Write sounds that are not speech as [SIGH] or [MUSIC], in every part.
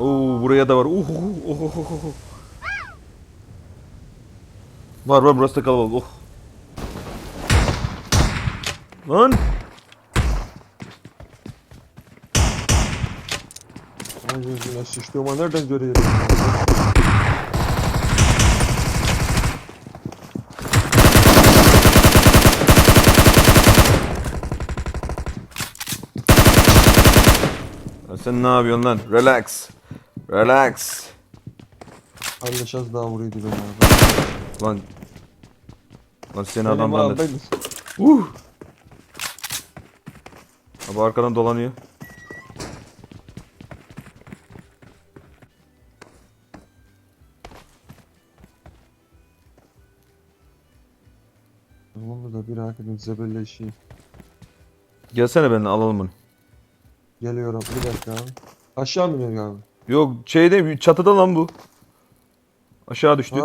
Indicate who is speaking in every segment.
Speaker 1: Oo buraya da var. Uh, uh, uh, uh, uh. Var var burası da kalabalık. Oh. Lan.
Speaker 2: Ay yüzüne sıçtı ama nereden görüyorum?
Speaker 1: Ya sen ne yapıyorsun lan? Relax. Relax.
Speaker 2: Halleş az daha vuruyordu beni abi.
Speaker 1: Lan. Lan seni
Speaker 2: Benim
Speaker 1: adam
Speaker 2: abi,
Speaker 1: zannet.
Speaker 2: ben-
Speaker 1: Uh. Abi arkadan dolanıyor.
Speaker 2: Tamam da bir hakikaten zebelleşeyim.
Speaker 1: Gelsene benimle alalım bunu.
Speaker 2: Geliyorum bir dakika abi. Aşağı mı iniyor abi?
Speaker 1: Yok şeyde çatıda lan bu. Aşağı düştü.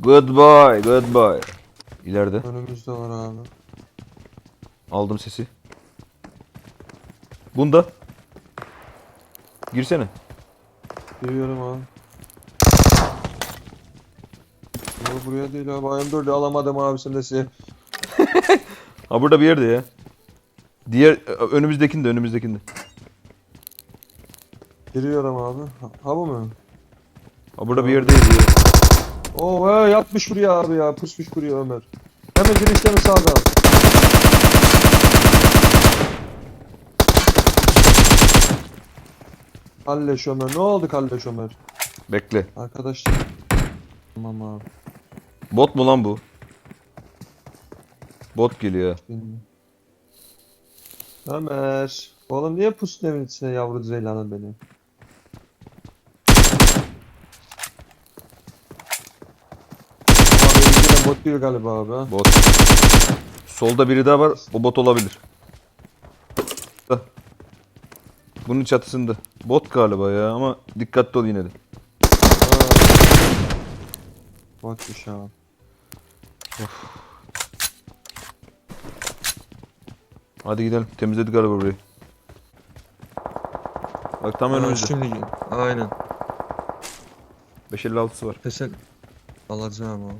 Speaker 1: Goodbye, goodbye. İleride.
Speaker 2: önümüzde var abi.
Speaker 1: Aldım sesi. Bunda. Girsene.
Speaker 2: Giriyorum abi. Yok buraya değil abi. Ayım dördü alamadım abi sen de şey.
Speaker 1: Ha burada bir yerde ya. Diğer önümüzdekinde önümüzdekinde.
Speaker 2: Giriyorum abi. Ha, ha bu mu?
Speaker 1: Ha burada bir yerdeydi ya.
Speaker 2: Oo he, yatmış buraya abi ya. Pusmuş buraya Ömer. Hemen girişten sağda. Kalleş Ömer. Ne oldu Kalleş Ömer?
Speaker 1: Bekle.
Speaker 2: Arkadaşlar. Tamam abi.
Speaker 1: Bot mu lan bu? Bot geliyor.
Speaker 2: Bilmiyorum. Ömer. Oğlum niye pustun evin içine yavru benim yine bot değil galiba abi.
Speaker 1: Bot. Solda biri daha var. O bot olabilir. Bunun çatısında. Bot galiba ya ama dikkatli ol yine de.
Speaker 2: Botmuş abi.
Speaker 1: Hadi gidelim. Temizledik galiba burayı. Bak tam önümüzde.
Speaker 2: Şimdi aynen.
Speaker 1: 556'sı var.
Speaker 2: Pesen alacağım abi.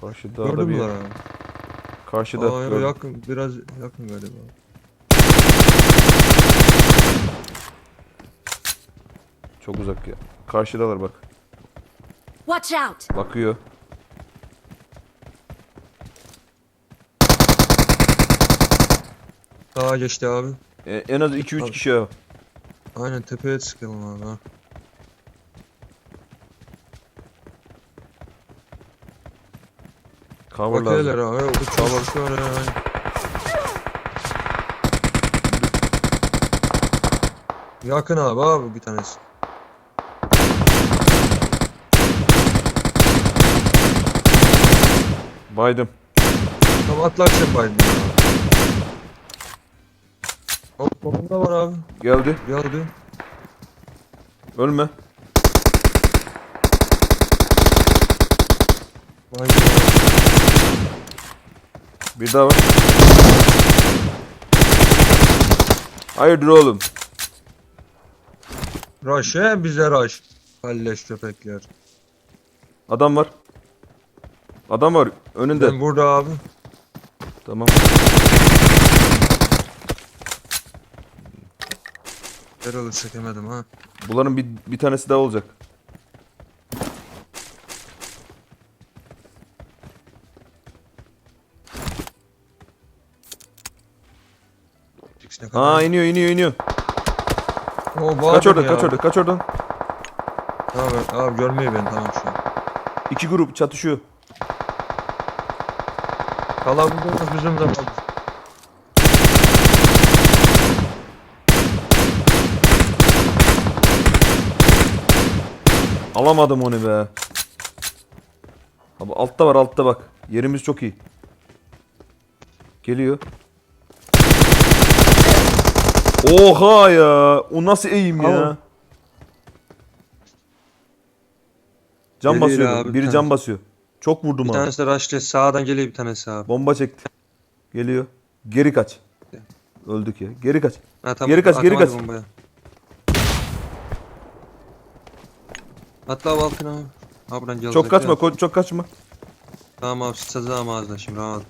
Speaker 1: Karşı dağda
Speaker 2: Gördün
Speaker 1: bir
Speaker 2: mü
Speaker 1: yer.
Speaker 2: lan abi?
Speaker 1: Karşıda.
Speaker 2: Aa,
Speaker 1: gördüm.
Speaker 2: yakın, biraz yakın galiba.
Speaker 1: Çok uzak ya. Karşıdalar bak.
Speaker 3: Watch out!
Speaker 1: Bakıyor.
Speaker 2: Sağa geçti abi.
Speaker 1: E, en az 2-3
Speaker 2: Abi.
Speaker 1: kişi ha.
Speaker 2: Aynen tepeye çıkalım abi ha.
Speaker 1: Cover
Speaker 2: Bak hele
Speaker 1: lazım.
Speaker 2: abi. Uçağlar şöyle yani. Yakın abi abi bir tanesi.
Speaker 1: Baydım.
Speaker 2: Tam atlar sen baydın ya. Hop bomba var abi.
Speaker 1: Geldi.
Speaker 2: Geldi.
Speaker 1: Ölme.
Speaker 2: Baydın abi.
Speaker 1: Bir daha var. Hayırdır oğlum?
Speaker 2: He bize rush. Kalleş köpekler.
Speaker 1: Adam var. Adam var önünde.
Speaker 2: Ben burada abi.
Speaker 1: Tamam.
Speaker 2: Yaralı çekemedim ha.
Speaker 1: Bunların bir, bir tanesi daha olacak. Aa iniyor iniyor iniyor.
Speaker 2: Oo,
Speaker 1: Kaç oradan
Speaker 2: ya.
Speaker 1: kaç oradan kaç oradan.
Speaker 2: Abi, abi görmüyor beni tamam şu an.
Speaker 1: İki grup çatışıyor.
Speaker 2: Kalabalığımız bizim de kaldı.
Speaker 1: Alamadım onu be. Abi altta var altta bak. Yerimiz çok iyi. Geliyor. Oha ya. O nasıl eğim ya?
Speaker 2: Tamam.
Speaker 1: Can
Speaker 2: Geliyor
Speaker 1: basıyor.
Speaker 2: abi,
Speaker 1: Biri
Speaker 2: tamam.
Speaker 1: can basıyor. Çok vurdum
Speaker 2: Bir
Speaker 1: abi.
Speaker 2: tanesi de rush'le sağdan geliyor bir tanesi abi.
Speaker 1: Bomba çekti. Geliyor. Geri kaç. Öldük ya. Geri kaç.
Speaker 2: Ha, tamam,
Speaker 1: Geri kaç, geri
Speaker 2: atamadı
Speaker 1: kaç.
Speaker 2: Bombaya. Atla abi altına abi. Ha buradan
Speaker 1: Çok kaçma, ko- çok kaçma.
Speaker 2: Tamam abi sıçacağım ağzına şimdi rahat.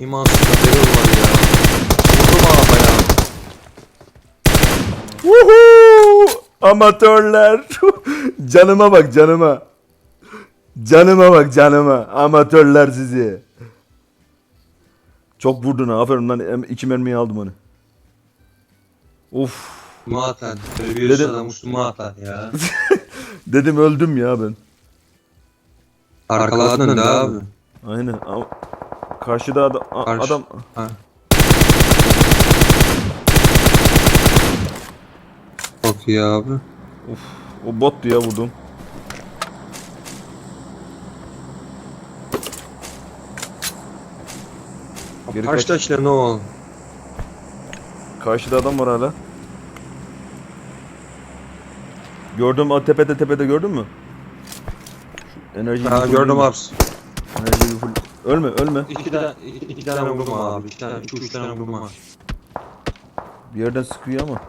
Speaker 2: İmansız da deli var ya. Vurdum abi ya.
Speaker 1: Woohoo! Amatörler. [LAUGHS] canıma bak canıma. Canıma bak canıma. Amatörler sizi. Çok vurdun ha. Aferin lan. İki mermiyi aldım onu. Of.
Speaker 2: Muhatlar. Terbiyesiz
Speaker 1: Dedim-
Speaker 2: adam Müslüman atlar ya. [LAUGHS]
Speaker 1: Dedim öldüm ya ben.
Speaker 2: Arkaladın da abi.
Speaker 1: Aynen. Ama karşıda adam, a-
Speaker 2: Karşı-
Speaker 1: adam
Speaker 2: Ha. İyi abi.
Speaker 1: o bottu ya vurdum. Geri kaç.
Speaker 2: Karşıdakiler ne oldu?
Speaker 1: Karşıda adam var hala. Gördüm o tepede tepede gördün mü? Şu enerjiyi
Speaker 2: Ha gördüm abi.
Speaker 1: Enerjiyi bir full... Ölme ölme.
Speaker 2: İki tane, iki, iki tane vurdum abi. İki tane, iki üç tane vurdum abi.
Speaker 1: Bir yerden sıkıyor ama.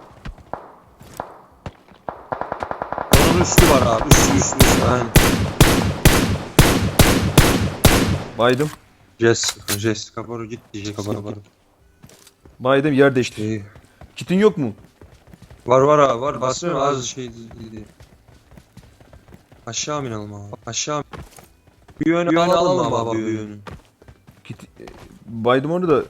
Speaker 2: Onun üstü var abi. Üstü üstü üstü. Aynen.
Speaker 1: Baydım.
Speaker 2: Jessica, Jessica boru gitti Jessica boru.
Speaker 1: Baydım yer değişti.
Speaker 2: İyi.
Speaker 1: Kitin yok mu?
Speaker 2: Var var abi var. Basıyorum az şey dedi. Aşağı mı inelim abi? Aşağı? Bir yönü alalım abi bu yönü.
Speaker 1: Kit... e, Baydım onu da